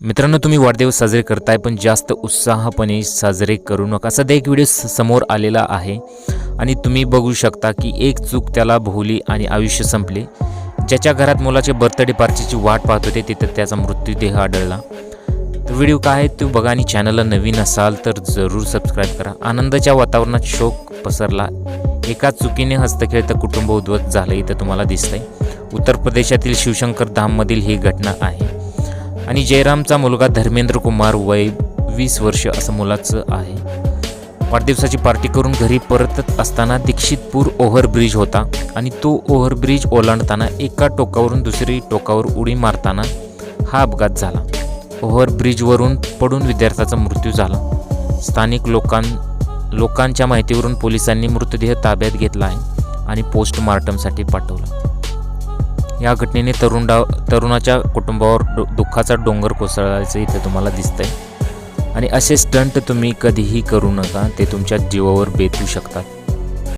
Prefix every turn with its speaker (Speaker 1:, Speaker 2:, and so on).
Speaker 1: मित्रांनो तुम्ही वाढदिवस साजरे करताय पण जास्त उत्साहपणे साजरे करू नका. सध्या एक व्हिडिओ समोर आलेला आहे आणि तुम्ही बघू शकता की एक चूक त्याला भोवली आणि आयुष्य संपले. ज्याच्या घरात मुलाचे बर्थडे पार्टीची वाट पाहत होते तिथं त्याचा मृत्यूदेह आढळला. तर व्हिडिओ काय आहे तो बघा आणि चॅनलला नवीन असाल तर जरूर सबस्क्राईब करा. आनंदाच्या वातावरणात शोक पसरला. एका चुकीने हस्तखेळतं कुटुंब उद्ध्वस्त झालं इथं तुम्हाला दिसतंय. उत्तर प्रदेशातील शिवशंकर धाममधील ही घटना आहे. आणि जयरामचा मुलगा धर्मेंद्र कुमार वय वीस वर्ष असं मुलाचं आहे. वाढदिवसाची पार्टी करून घरी परतत असताना दीक्षितपूर ओव्हरब्रिज होता आणि तो ओव्हरब्रिज ओलांडताना एका टोकावरून दुसरी टोकावर उडी मारताना हा अपघात झाला. ओव्हरब्रिजवरून पडून विद्यार्थ्याचा मृत्यू झाला. स्थानिक लोकां लोकांच्या माहितीवरून पोलिसांनी मृतदेह ताब्यात घेतला आहे आणि पोस्टमार्टमसाठी पाठवला. या घटनेने तरुण तरुणाच्या कुटुंबावर डो दुःखाचा डोंगर कोसळायचं इथे तुम्हाला दिसतंय. आणि असे स्टंट तुम्ही कधीही करू नका ते तुमच्या जीवावर बेतू शकतात.